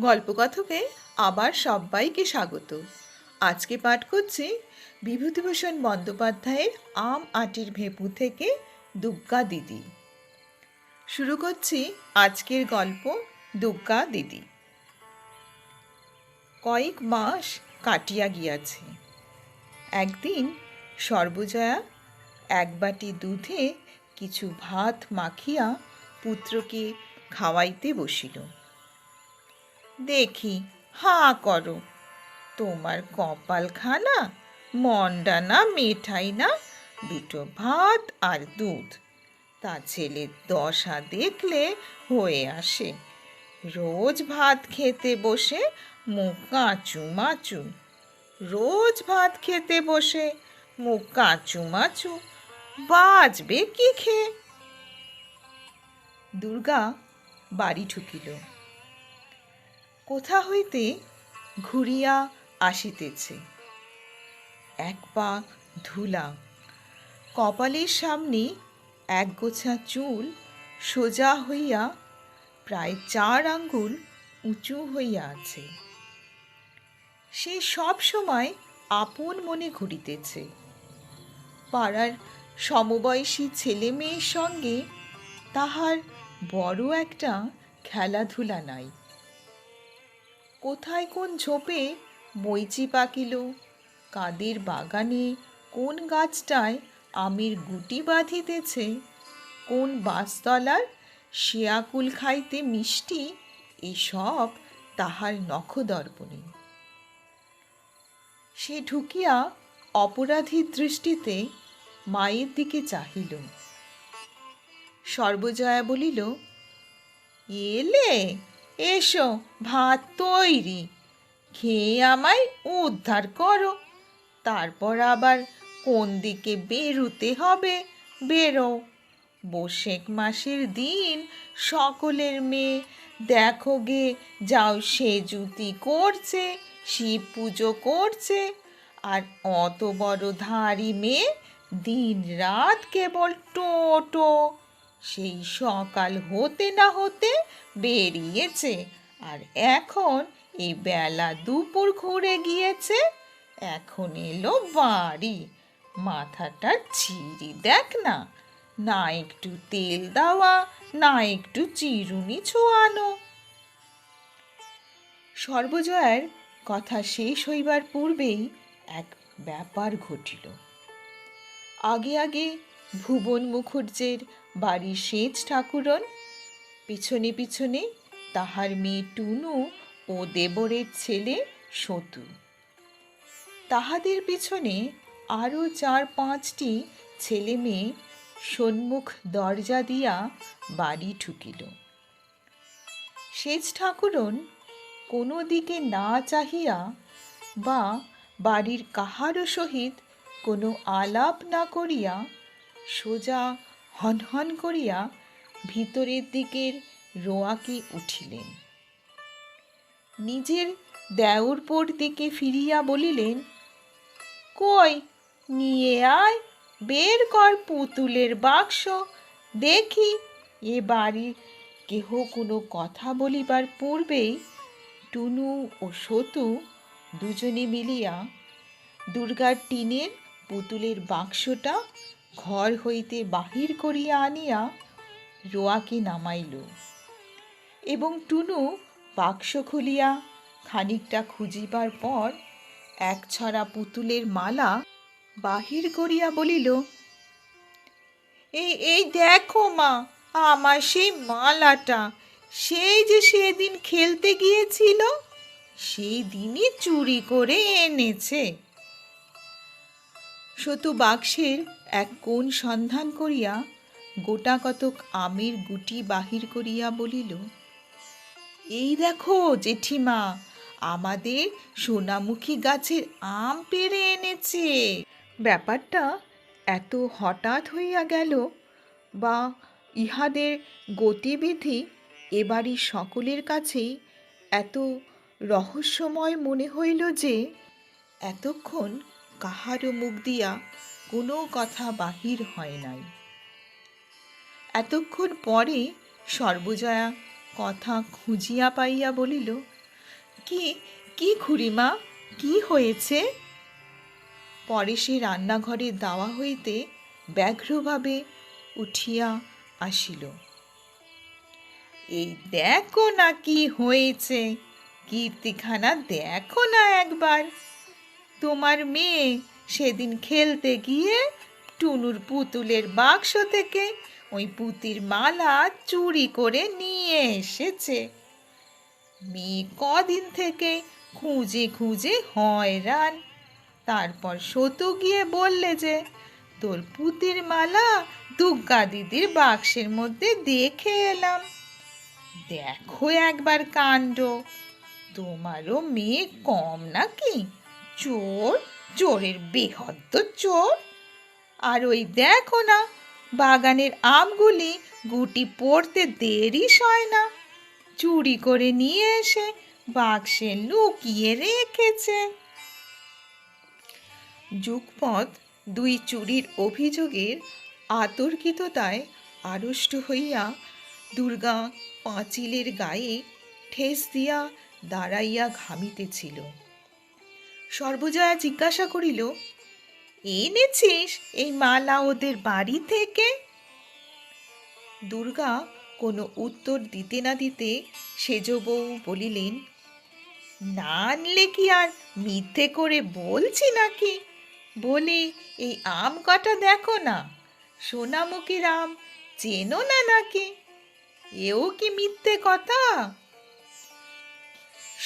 গল্পকথকে আবার সবাইকে স্বাগত। আজকে পাঠ করছি বিভূতিভূষণ বন্দ্যোপাধ্যায়ের আম আটির ভেপু থেকে দুগ্গা দিদি। শুরু করছি আজকের গল্প দুগ্গা দিদি। কয়েক মাস কাটিয়া গিয়াছে। একদিন সর্বজয়া এক বাটি দুধে কিছু ভাত মাখিয়া পুত্রকে খাওয়াইতে বসিল। দেখি, হাঁ করো। তোমার কপালখানা, মন্ডা না, মিঠাই না, দুটো ভাত আর দুধ। তা ছেলের দশা দেখলে হয়ে আসে। রোজ ভাত খেতে বসে মুখ কাঁচু মাচু। রোজ ভাত খেতে বসে মুখ কাঁচু মাচু। বাজবে কি খেয়ে? দুর্গা বাড়ি ঢুকিল। কোথা হইতে ঘুরিয়া আসিতেছে। এক পা ধুলা, কপালের সামনে এক গোছা চুল, সোজা হইয়া প্রায় চার আঙ্গুল উঁচু হইয়া আছে। সে সব সময় আপন মনে ঘুরিতেছে। পাড়ার সমবয়সী ছেলে মেয়ের সঙ্গে তাহার বড় একটা খেলাধুলা নাই। কোথায় কোন ঝোপে বইচি পাকিল? কাদের বাগানে কোন গাছটায় আমের গুটি বাঁধিতেছে? কোন বাঁশতলার শিয়াকুল খাইতে মিষ্টি? এসব তাহার নখদর্পণে। সে ঢুকিয়া অপরাধীর দৃষ্টিতে মায়ের দিকে চাহিল। সর্বজয়া বলিল, এলে এসো, ভাত তৈরি। খেয়ে আমায় উদ্ধার করো। তারপর আবার কোন দিকে বেরুতে হবে, বেরো। বসেক মাসের দিন সকলের মেয়ে। দেখো গে, যাও সে জুতি করছে, শিব পুজো করছে। আর অত বড় ধারি মেয়ে দিন রাত কেবল টোটো। সেই সকাল হতে না হতে বেরিয়েছে। আর এখন এই বেলা দুপুর ঘুরে গিয়েছে। এখন এলো বাড়ি। মাথাটা ছিঁড়ি দেখ না। না একটু তেল দেওয়া, না একটু চিরুনি ছোয়ানো। সর্বজয়ের কথা শেষ হইবার পূর্বেই এক ব্যাপার ঘটিল। আগে আগে ভুবন মুখুর্জের বাড়ির সেচ ঠাকুরন। পিছনে পিছনে তাহার মেয়ে টুনু ও দেবরের ছেলে সতু। তাহাদের পিছনে আরও চার পাঁচটি ছেলে মেয়ে সন্মুখ দরজা দিয়া বাড়ি ঢুকিল সেচ ঠাকুরন কোনো দিকে না চাহিয়া বা বাড়ির কাহারও সহিত কোনো আলাপ না করিয়া সোজা হনহন করিয়া ভিতরের দিকের রোয়াকে উঠিলেন। নিজের দেওরপোর দিকে ফিরিয়া বলিলেন, কই, নিয়ে আয়, বের কর পুতুলের বাক্স, দেখি, এ বাড়ির কেহ কোনো কথা বলিবার পূর্বেই টুনু ও সতু দুজনে মিলিয়া দুর্গার টিনের পুতুলের বাক্সটা ঘর হইতে বাহির করিয়া আনিয়া রোয়াকে নামাইল। এবং টুনু বাক্স খুলিয়া খানিকটা খুঁজিবার পর এক ছড়া পুতুলের মালা বাহির করিয়া বলিল এই এই দেখো মা, আমার সেই মালাটা, সেই যে সেদিন খেলতে গিয়েছিল, সেই দিনই চুরি করে এনেছে। সতু বাক্সের এক কোণ সন্ধান করিয়া গোটা কতক আমের গুটি বাহির করিয়া বলিল, এই দেখো জেঠিমা, আমাদের সোনামুখী গাছের আম পেড়ে এনেছে। ব্যাপারটা এত হঠাৎ হইয়া গেল বা ইহাদের গতিবিধি এবারই সকলের কাছেই এত রহস্যময় মনে হইল যে, এতক্ষণ কাহারও মুখ দিয়া কোনো কথা বাহির হয় নাই। এতক্ষণ পরে সর্বজয়া কথা খুঁজিয়া পাইয়া বলিল, কি কি খুড়িমা, কি হয়েছে? পরে সে রান্নাঘরে দাওয়া হইতে ব্যগ্রভাবে উঠিয়া আসিল। এই দেখো না কি হয়েছে, কীর্তিখানা দেখো না একবার। তোমার মেয়ে সেদিন খেলতে গিয়ে টুনুর পুতুলের বাক্স থেকে ওই পুতির মালা চুরি করে নিয়ে এসেছে। মেয়ে কদিন থেকে খুঁজে খুঁজে হয়রান। তারপর সতু গিয়ে বললে যে, তোর পুতির মালা দুগ্গা দিদির বাক্সের মধ্যে দেখে এলাম। দেখো একবার কাণ্ড। তোমারও মেয়ে কম নাকি? চোর চোরের বেহদ্দ চোর। আর ওই দেখো না, বাগানের আমগুলি গুটি পড়তে দেরি সয় না। চুরি করে নিয়ে এসে বাক্সে লুকিয়ে রেখেছে। যুগপথ দুই চুরির অভিযোগের আতর্কিততায় আড়ষ্ট হইয়া দুর্গা পাঁচিলের গায়ে ঠেস দিয়া দাঁড়াইয়া ঘামিতেছিল। সর্বজয়া জিজ্ঞাসা করিল, এনেছিস এই মালা ওদের বাড়ি থেকে? দুর্গা কোনো উত্তর দিতে না দিতে সেজ বউ বলিলেন, না আনলে কি আর মিথ্যে করে বলছি নাকি? বলে এই আম কটা দেখো না সোনামুখীর আম চেনো না নাকি? এও কি মিথ্যে কথা?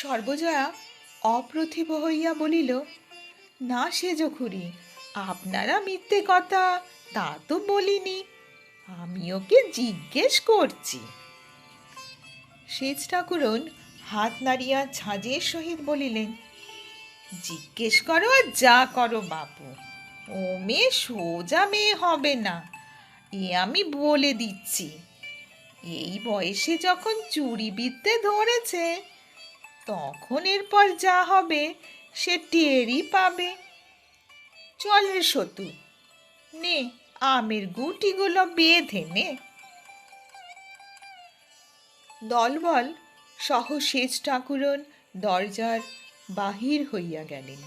সর্বজয়া অপ্রতিভ হইয়া বলিল, না সেজখুরি আপনারা মিথ্যে কথা, তা তো বলিনি। আমি ওকে জিজ্ঞেস করছি? সেজ ঠাকুরন হাত নাড়িয়া ঝাঁঝের সহিত বলিলেন, জিজ্ঞেস করো আর যা করো বাপু, ও মেয়ে সোজা মেয়ে হবে না, এ আমি বলে দিচ্ছি। এই বয়সে যখন চুরি বিদ্যে ধরেছে তখন এরপর যা হবে, সে টেরই পাবে। চল রে সতু, নে আমের গুটিগুলো বেঁধে নে। দলবল সহ সেচ ঠাকুরন দরজার বাহির হইয়া গেলেন।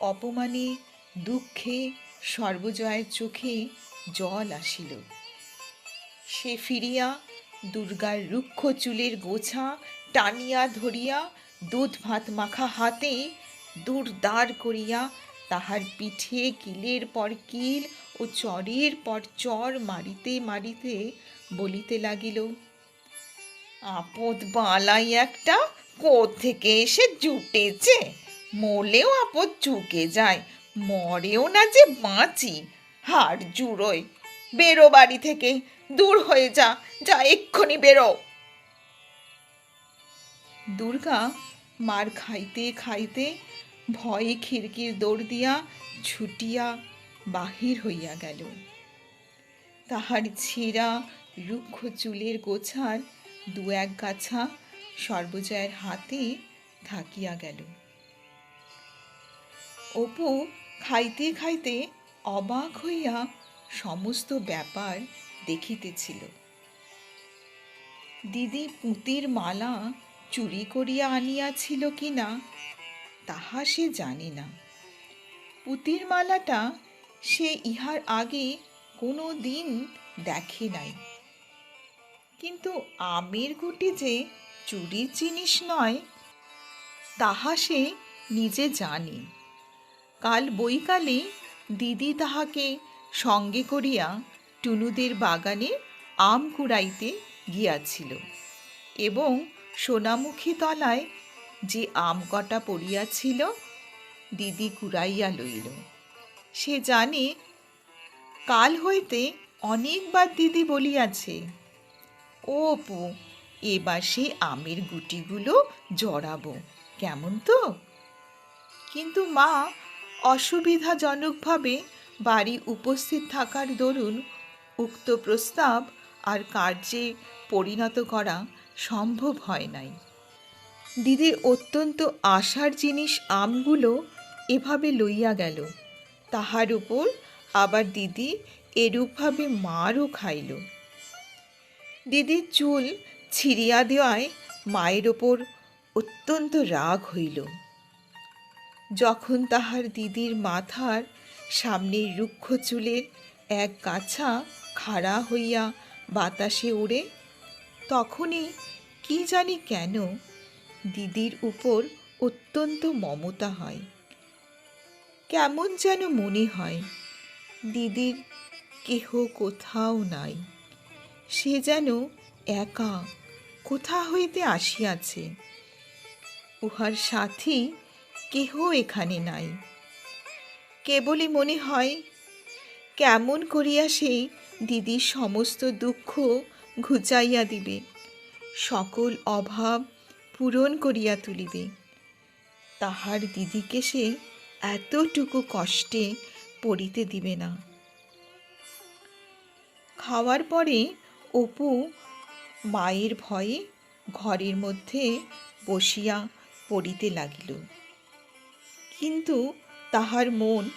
অপমানে, দুঃখে, সর্বজয়ের চোখে জল আসিল। সে ফিরিয়া দুর্গার রুক্ষ চুলের গোছা টানিয়া ধরিয়া দুধ ভাত মাখা হাতে দূর দাঁড় করিয়া তাহার পিঠে কিলের পর কিল ও চরের পর চর মারিতে মারিতে বলিতে লাগিল, আপদ বালাই একটা থেকে এসে জুটেছে? মলেও আপদ চুকে যায়, মরেও না যে বাঁচি। হাড় জুড়োয়, বেরো বাড়ি থেকে, দূর হয়ে যা যা এক্ষুনি বেরো। দুর্গা মার খাইতে খাইতে ভয়ে খিড়কির দৌড় দিয়া ছুটিয়া বাহির হইয়া গেল। তাহার ছেঁড়া রুক্ষ চুলের গোছার দু এক গাছা সর্বজয়ের হাতে থাকিয়া গেল। অপু খাইতে খাইতে অবাক হইয়া সমস্ত ব্যাপার দেখিতেছিল। দিদি পুঁতির মালা চুরি করিয়া আনিয়াছিল কি না, তাহা সে জানে না। পুঁতির মালাটা সে ইহার আগে কোনো দিন দেখে নাই। কিন্তু আমের গুটি যে চুরির জিনিস নয়, তাহা সে নিজে জানে। কাল বৈকালে দিদি তাহাকে সঙ্গে করিয়া টুনুদের বাগানে আম কুড়াইতে গিয়াছিল এবং সোনামুখী তলায় যে আম কটা পড়িয়াছিল, দিদি কুড়াইয়া লইল। সে জানে, কাল হইতে অনেকবার দিদি বলিয়াছে, ও অপু, এবার সেই আমের গুটিগুলো জড়াবো, কেমন তো? কিন্তু মা অসুবিধাজনকভাবে বাড়ি উপস্থিত থাকার দরুন উক্ত প্রস্তাব আর কার্যে পরিণত করা সম্ভব হয় নাই। দিদির অত্যন্ত আশার জিনিস আমগুলো এভাবে লইয়া গেল। তাহার উপর আবার দিদি এরূপভাবে মারও খাইল। দিদির চুল ছিঁড়িয়া দেওয়ায় মায়ের ওপর অত্যন্ত রাগ হইল। যখন তাহার দিদির মাথার সামনের রুক্ষ চুলের এক গাছা খাড়া হইয়া বাতাসে উড়ে তখনই কি জানি কেন দিদির উপর অত্যন্ত মমতা হয়। কেমন যেন মনে হয় দিদির কেহ কোথাও নাই। সে যেন একা কোথা হইতে আসিয়াছে। উহার সাথী কেহ এখানে নাই। কেবলই মনে হয় কেমন করিয়া সেই দিদির সমস্ত দুঃখ ঘুচাইয়া দিবে। সকল অভাব পূরণ করিয়া তুলিবে। তাহার দিদিকে সে এতটুকু কষ্টে পড়িতে দিবে না। খাওয়ার পরে অপু মায়ের ভয়ে ঘরের মধ্যে বসিয়া পড়িতে লাগিল। কিন্তু তাহার মন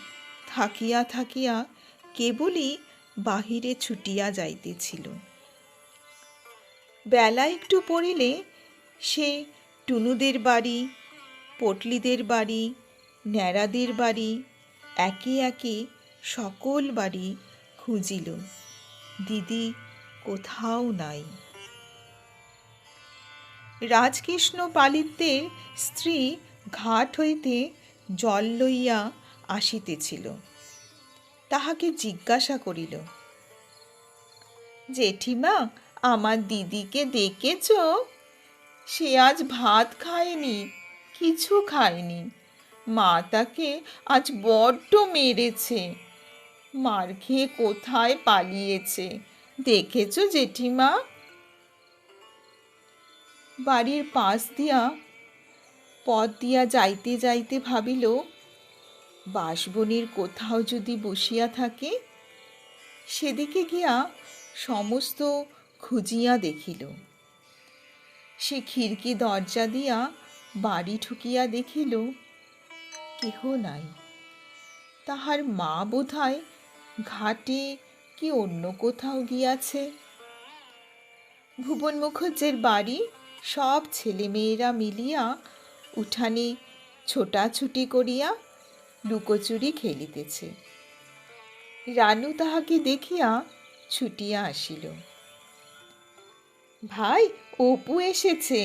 থাকিয়া থাকিয়া কেবলই বাহিরে ছুটিয়া যাইতেছিল। বেলা একটু পড়িলে সে টুনুদের বাড়ি, পটলিদের বাড়ি, ন্যাড়াদের বাড়ি, একে একে সকল বাড়ি খুঁজিল। দিদি কোথাও নাই। রাজকৃষ্ণ পালিতের স্ত্রী ঘাট হইতে জল লইয়া আসিতেছিল। তাহাকে জিজ্ঞাসা করিল, জেঠিমা আমার দিদিকে দেখেছ? সে আজ ভাত খায়নি, কিছু খায়নি। মা তাকে আজ বড্ড মেরেছে। মার খেয়ে কোথায় পালিয়েছে? দেখেছ জেঠিমা? বাড়ির পাশ দিয়া, পথ দিয়া যাইতে যাইতে ভাবিল বাঁশবনির কোথাও যদি বসিয়া থাকে, সেদিকে গিয়া সমস্ত খুঁজিয়া দেখিল। সে খিড়কি দরজা দিয়া বাড়ি ঠুকিয়া দেখিল, কেহ নাই। তাহার মা বোধহয় ঘাটে কি অন্য কোথাও গিয়াছে। ভুবন মুখুজ্জের বাড়ি সব ছেলেমেয়েরা মিলিয়া উঠানে ছোটাছুটি করিয়া লুকোচুরি খেলিতেছে। রানু তাহাকে দেখিয়া ছুটিয়া আসিল। ভাই, অপু এসেছে।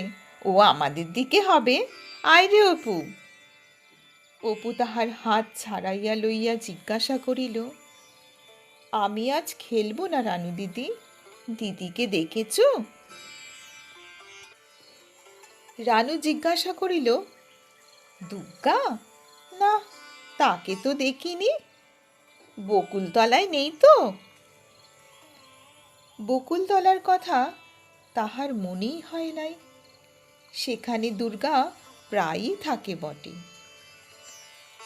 ও আমাদের দিকে হবে। আয় রে অপু। অপু তাহার হাত ছাড়াইয়া লইয়া জিজ্ঞাসা করিল, আমি আজ খেলব না রানু দিদি? দিদিকে দেখেছ? রানু জিজ্ঞাসা করিল দুর্গা না, তাকে তো দেখিনি। বকুলতলায় নেই তো? বকুলতলার কথা তাহার মনেই হয় নাই। সেখানে দুর্গা প্রায়ই থাকে বটে।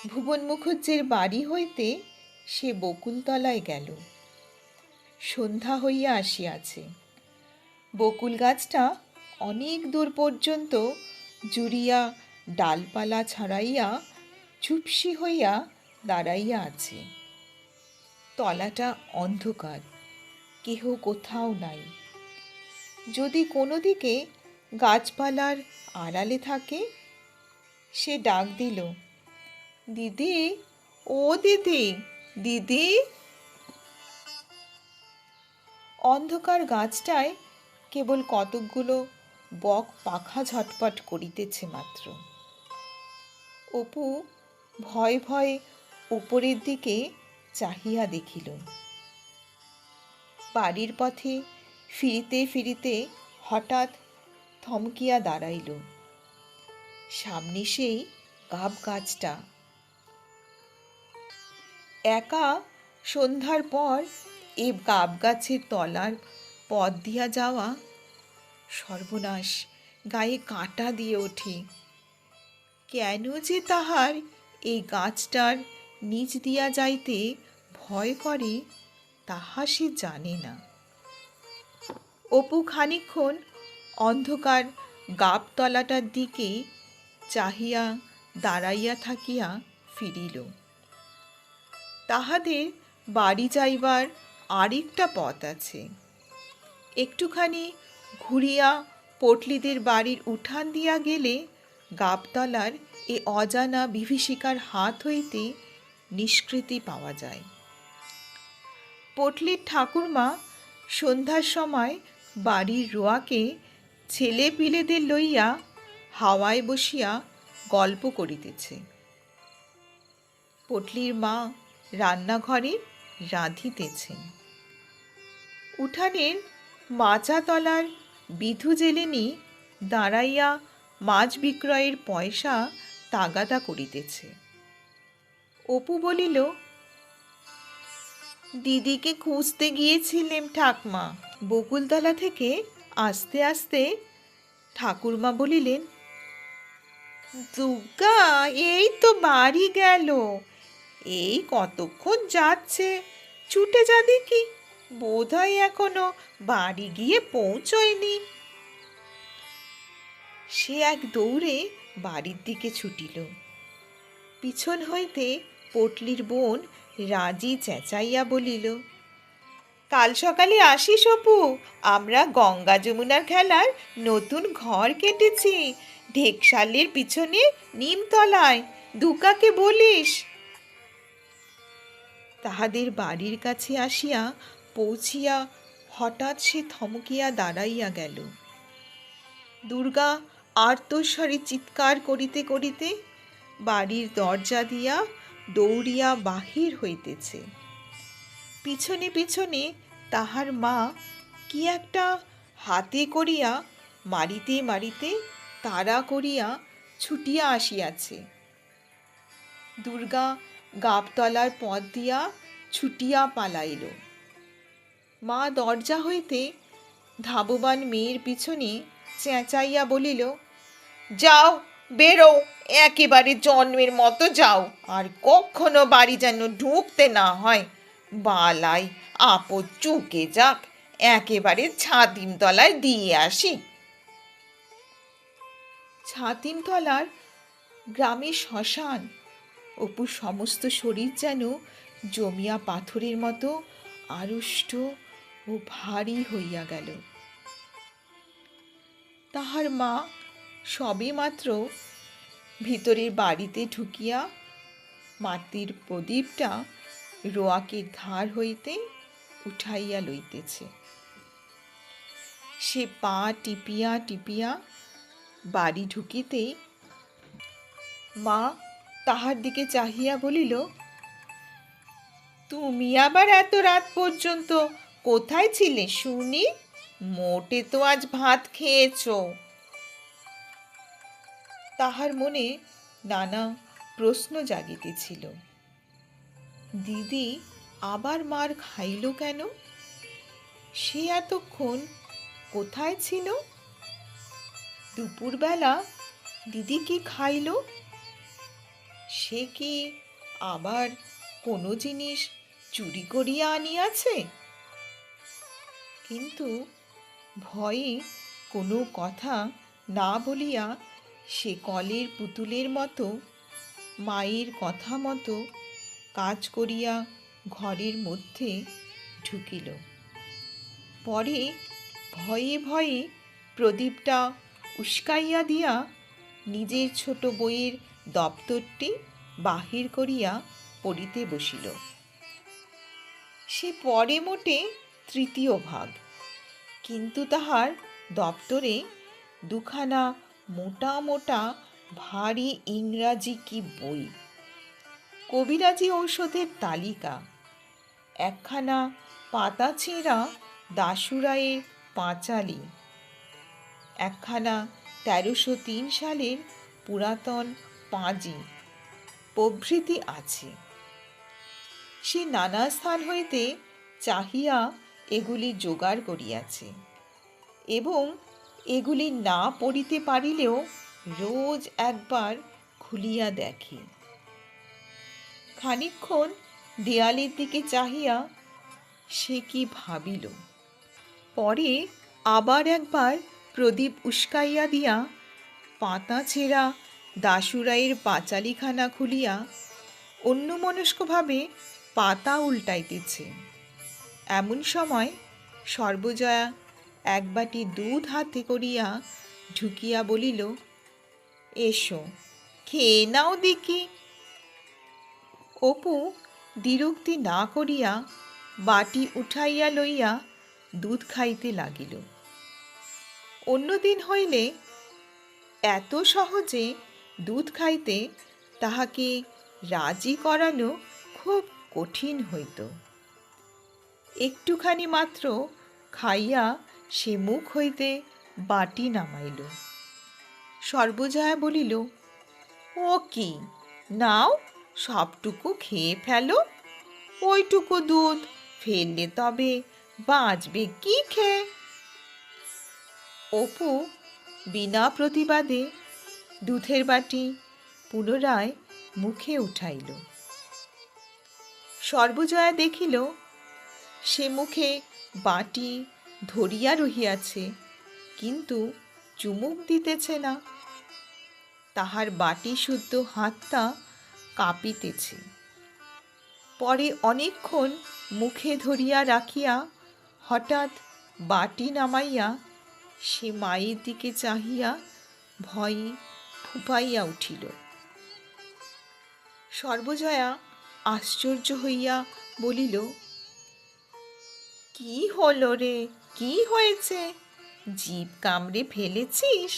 ভুবন মুখুজ্জের বাড়ি হইতে সে বকুলতলায় গেল। সন্ধ্যা হইয়া আসিয়াছে। বকুল গাছটা অনেক দূর পর্যন্ত জুড়িয়া ডালপালা ছাড়াইয়া চুপসি হইয়া দাঁড়াইয়া আছে। তলাটা অন্ধকার, কেহ কোথাও নাই। যদি কোনো দিকে গাছপালার আড়ালে থাকে, সে ডাক দিল, দিদি, ও দিদি দিদি। অন্ধকার গাছটায় কেবল কতকগুলো বক পাখা ঝটপট করিতেছে মাত্র। অপু ভয় ভয়ে উপরের দিকে চাহিয়া দেখিল, বাড়ির পথে ফিরিতে ফিরিতে হঠাৎ থমকিয়া দাঁড়াইল। সামনে সেই গাব গাছটা। একা সন্ধ্যার পর এ গাব গাছের তলার পথ দিয়া যাওয়া সর্বনাশ, গায়ে কাঁটা দিয়ে ওঠে। কেন যে তাহার এই গাছটার নিচ দিয়া যাইতে ভয় করে, তাহা সে জানে না। অপু খানিক্ষণ অন্ধকার গাবতলাটার দিকে চাহিয়া দাঁড়াইয়া থাকিয়া ফিরিল। তাহাদের বাড়ি যাইবার আরেকটা পথ আছে। একটুখানি ঘুরিয়া পটলিদের বাড়ির উঠান দিয়া গেলে গাবতলার এ অজানা বিভীষিকার হাত হইতে নিষ্কৃতি পাওয়া যায়। পটলির ঠাকুরমা সন্ধ্যার সময় বাড়ির রোয়াকে ছেলে পিলেদের লইয়া হাওয়ায় বসিয়া গল্প করিতেছে। পটলির মা রান্নাঘরে রাঁধিতেছেন। উঠানের মাচাতলার বিধু জেলেনি দাঁড়াইয়া মাছ বিক্রয়ের পয়সা তাগাদা করিতেছে। অপু বলিল দিদিকে খুঁজতে গিয়েছিলেন ঠাকমা। বকুলতলা থেকে আস্তে আস্তে ঠাকুরমা বলিলেন, দুর্গা, এই তো বাড়ি গেল। এই কতক্ষণ যাচ্ছে? ছুটে যা দেখি, বোধহয় এখনও বাড়ি গিয়ে পৌঁছয়নি। সে এক দৌড়ে বাড়ির দিকে ছুটিল। পিছন হইতে পটলির বোন রাজি চেঁচাইয়া বলিল, কাল সকালে আসিস অপু, আমরা গঙ্গা যমুনার খেলার নতুন ঘর কেটেছি। ঢেকশালের পিছনে নিমতলায় দুকাকে বলিস। তাহাদের বাড়ির কাছে আসিয়া পৌঁছিয়া হঠাৎ সে থমকিয়া দাঁড়াইয়া গেল। দুর্গা আর্তস্বরে চিৎকার করিতে করিতে বাড়ির দরজা দিয়া দৌড়িয়া বাহির হইতেছে। পিছনে পিছনে তাহার মা কি একটা হাতে করিয়া, মারিতে মারিতে তাড়া করিয়া ছুটিয়া আসিয়াছে। দুর্গা গাবতলার পথ দিয়া ছুটিয়া পালাইল। মা দরজা হইতে ধাববান মেয়ের পিছনে চেঁচাইয়া বলিল, যাও, বেরো। একেবারে জন্মের মতো যাও। আর কখনো বাড়ি যেন ঢুকতে না হয়। বালাই, আপদ চুকে যাক, একেবারে ছাতিম তলায় দিয়ে আসি। ছাতিমতলার গ্রামের শ্মশান। অপুর সমস্ত শরীর যেন জমিয়া পাথরের মতো আড়ষ্ট ও ভারী হইয়া গেল। তাহার মা সবে মাত্র ভিতরের বাড়িতে ঢুকিয়া মাটির প্রদীপটা রোয়াকে ধার হইতে উঠাইয়া লইতেছে। সে পা টিপিয়া টিপিয়া বাড়ি ঢুকিতেই মা তাহার দিকে চাহিয়া বলিল, তুমি আবার এত রাত পর্যন্ত কোথায় ছিলে, শুনি? মোটে তো আজ ভাত খেয়েছো। তাহার মনে নানা প্রশ্ন জাগিতেছিল। দিদি আবার মার খাইল কেন? সে এতক্ষণ কোথায় ছিল? দুপুরবেলা দিদি কি খাইল? সে কি আবার কোনো জিনিস চুরি করিয়া আনিয়াছে? কিন্তু ভয়ে কোনো কথা না বলিয়া সে কলের পুতুলের মতো, মায়ের কথা মতো কাজ করিয়া ঘরের মধ্যে ঢুকিল। পরে ভয়ে ভয়ে প্রদীপটা উস্কাইয়া দিয়া নিজের ছোট বইয়ের দপ্তরটি বাহির করিয়া পড়িতে বসিল। সে পরে মোটে তৃতীয় ভাগ, কিন্তু তাহার দপ্তরে দুখানা মোটা মোটা ভারী ইংরাজি কি বই? কবিরাজি ঔষধের তালিকা। একখানা পাতা ছেঁড়া দাসুরায়ের পাঁচালি। একখানা তেরোশো তিন সালের পুরাতন পাঁজি। প্রভৃতি আছে। সে নানা স্থান হইতে চাহিয়া এগুলি জোগাড় করিয়াছে এবং এগুলি না পড়িতে পারিলেও রোজ একবার খুলিয়া দেখে। খানিক্ষণ দেয়ালের দিকে চাহিয়া সে কি ভাবিল। পরে আবার একবার প্রদীপ উস্কাইয়া দিয়া পাতা ছেঁড়া দাসুরাইয়ের পাঁচালিখানা খুলিয়া অন্যমনস্কভাবে পাতা উল্টাইতেছে। এমন সময় সর্বজয়া এক বাটি দুধ হাতে করিয়া ঢুকিয়া বলিল, এসো, খেয়ে নাও দেখি। অপু দ্বিরুক্তি না করিয়া বাটি উঠাইয়া লইয়া দুধ খাইতে লাগিল। অন্যদিন হইলে এত সহজে দুধ খাইতে তাহাকে রাজি করানো খুব কঠিন হইত। একটুখানি মাত্র খাইয়া সে মুখ হইতে বাটি নামাইল। সর্বজয়া বলিল, ও কি? নাও, সবটুকু খেয়ে ফেলো। ওইটুকু দুধ ফেললে তবে বাঁচবে কি খেয়ে? অপু বিনা প্রতিবাদে দুধের বাটি পুনরায় মুখে উঠাইল। সর্বজয়া দেখিল, সে মুখে বাটি ধরিয়া রহিয়াছে, কিন্তু চুমুক দিতেছে না। তাহার বাটি শুদ্ধ হাতটা কাঁপিতেছে। পরে অনেকক্ষণ মুখে ধরিয়া রাখিয়া হঠাৎ বাটি নামাইয়া সে মায়ের দিকে চাহিয়া ভয়ে ফুপাইয়া উঠিল। সর্বজয়া আশ্চর্য হইয়া বলিল, কি হলো রে? কি হয়েছে? জীব কামড়ে ফেলেছিস?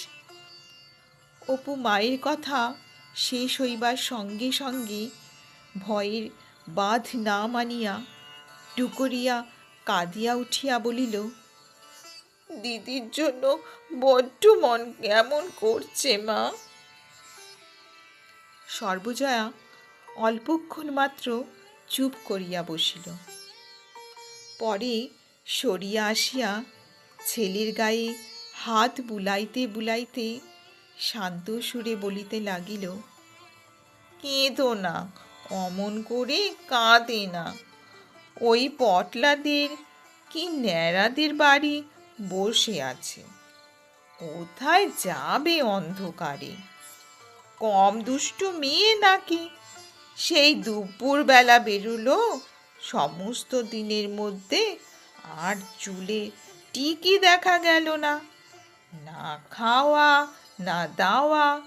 অপু মায়ের কথা শেষ হইবার সঙ্গে সঙ্গে ভয়ের বাঁধ না মানিয়া টুকরিয়া কাঁদিয়া উঠিয়া বলিল, দিদির জন্য বড্ড মন কেমন করছে মা? সর্বজয়া অল্পক্ষণ মাত্র চুপ করিয়া বসিল। পরে সরিয়া আসিয়া ছেলের গায়ে হাত বুলাইতে বুলাইতে শান্ত সুরে বলিতে লাগিল, কেঁদো না, অমন করে কাঁদে না। ওই পটলাদের কি ন্যাড়াদের বাড়ি বসে আছে, কোথায় যাবে অন্ধকারে? কম দুষ্টু মেয়ে নাকি? সেই দুপুরবেলা বেরুলো, সমস্ত দিনের মধ্যে আর চুলে টিকি দেখা গেল না। না খাওয়া, না দাওয়া।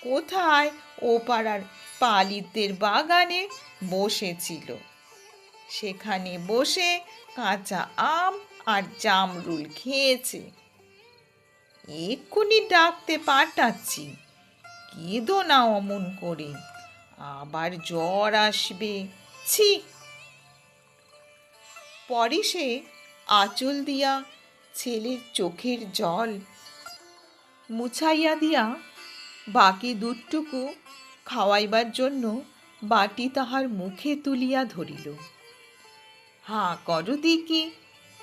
কোথায় ও পাড়ার পালিতদের বাগানে বসেছিল? সেখানে বসে কাঁচা আম আর জামরুল খেয়েছে। এক্ষুনি ডাকতে পাঠাচ্ছি। কেঁদো না অমন করে। আবার জ্বর আসবে। ছি! পরে সে আঁচল দিয়া ছেলের চোখের জল মুছাইয়া দিয়া বাকি দুধটুকু খাওয়াইবার জন্য বাটি তাহার মুখে তুলিয়া ধরিল। হা করো দিকি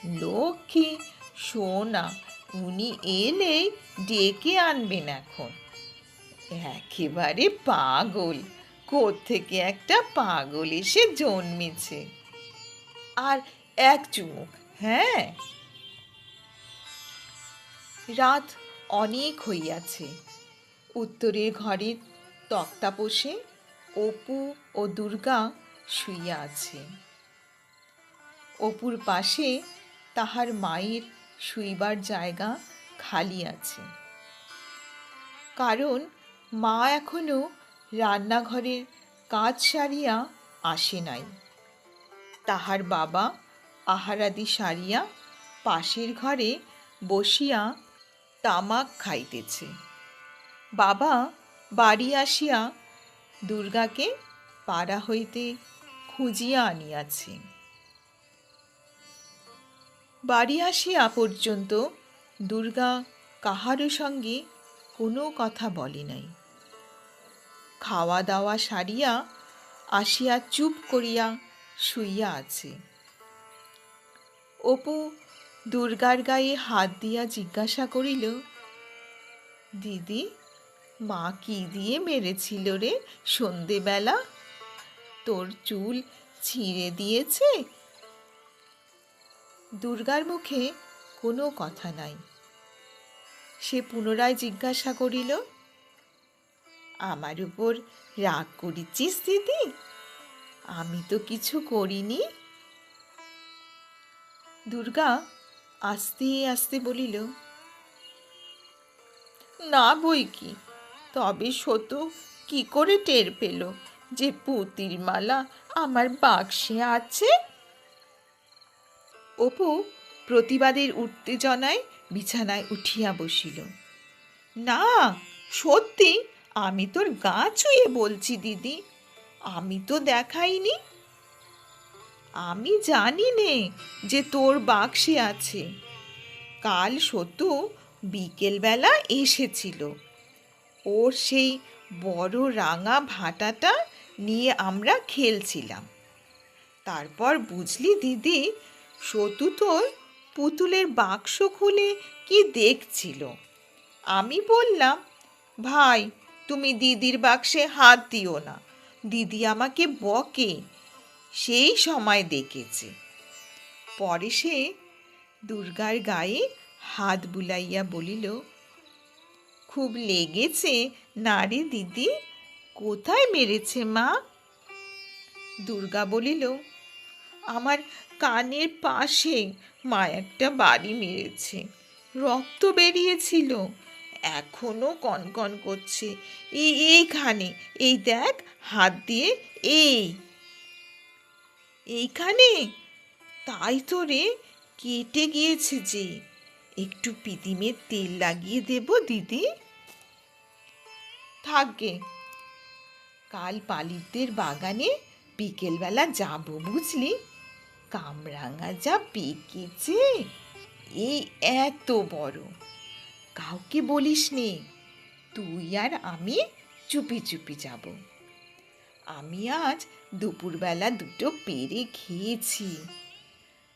লক্ষ্মী, সোনা, উনি এলেই ডেকে আনবেন এখন। একেবারে পাগল থেকে একটা পাগল এসে জন্মেছে। আর এক চুমুক হ্যাঁ? রাত অনেক হইয়াছে। উত্তরের ঘরের তক্তাপোষে অপু ও দুর্গা শুইয়া আছে। অপুর পাশে তাহার মায়ের শুইবার জায়গা খালি আছে। কারণ মা এখনও রান্নাঘরের কাজ সারিয়া আসে নাই। তাহার বাবা আহারাদি সারিয়া পাশের ঘরে বসিয়া তামাক খাইতেছে। বাবা বাড়ি আসিয়া দুর্গাকে পাড়া হইতে খুঁজিয়া আনিয়াছে। বাড়ি আসিয়া পর্যন্ত দুর্গা কাহারও সঙ্গে কোনো কথা বলে নাই। খাওয়া দাওয়া সারিয়া আসিয়া চুপ করিয়া শুইয়া আছে। অপু দুর্গার গায়ে হাত দিয়া জিজ্ঞাসা করিল, দিদি, মা কি দিয়ে মেরেছিল রে সন্ধেবেলা? তোর চুল ছিঁড়ে দিয়েছে? দুর্গার মুখে কোনো কথা নাই। সে পুনরায় জিজ্ঞাসা করিল, আমার উপর রাগ করিছিস দিদি? আমি তো কিছু করিনি। দুর্গা আস্তে আস্তে বলিল, না বই কি? তবে সতু কি করে টের পেল যে পুতির মালা আমার বাক্সে আছে? অপু প্রতিবাদের উত্তেজনায় বিছানায় উঠিয়া বসিল, না, সত্যি আমি তোর গা ছুঁয়ে বলছি দিদি। আমি তো দেখাইনি আমি জানি নে যে তোর বাক্সে আছে। কাল সতু বিকেলবেলা এসেছিল। ওর সেই বড় রাঙা ভাটাটা নিয়ে আমরা খেলছিলাম। তারপর বুঝলি দিদি, সতু তোর পুতুলের বাক্স খুলে কি দেখছিল? আমি বললাম, ভাই, তুমি দিদির বাক্সে হাত দিও না। দিদি আমাকে বকে। সেই সময় দেখেছে। পরে সে দুর্গার গায়ে হাত বুলাইয়া বলিল, খুব লেগেছে। না রে দিদি, কোথায় মেরেছে মা? দুর্গা বলিল, আমার কানের পাশে মা একটা বাড়ি মেরেছে। রক্ত বেরিয়েছিল। এখনও কনকন করছে। এই এইখানে, এই দেখ, হাত দিয়ে এই এইখানে? তাই তো রে, কেটে গিয়েছে যে। একটু পিদিমের তেল লাগিয়ে দেব, দিদি। থাকবে কাল পালিতদের বাগানে বিকেলবেলা যাব, বুঝলি? কামরাঙা যা পেকেছে এই এত বড়। কাউকে বলিস নে, তুই আর আমি চুপি চুপি যাব। আমি আজ দুপুরবেলা দুটো পেরে খেয়েছি।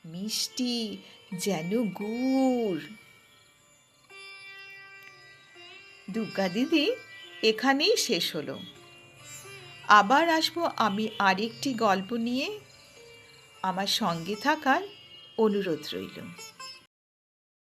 মিষ্টি যেন গুড়। দুর্গা দিদি এখানেই শেষ হলো। আবার আসব আমি আরেকটি গল্প নিয়ে। আমার সঙ্গে থাকার অনুরোধ রইল।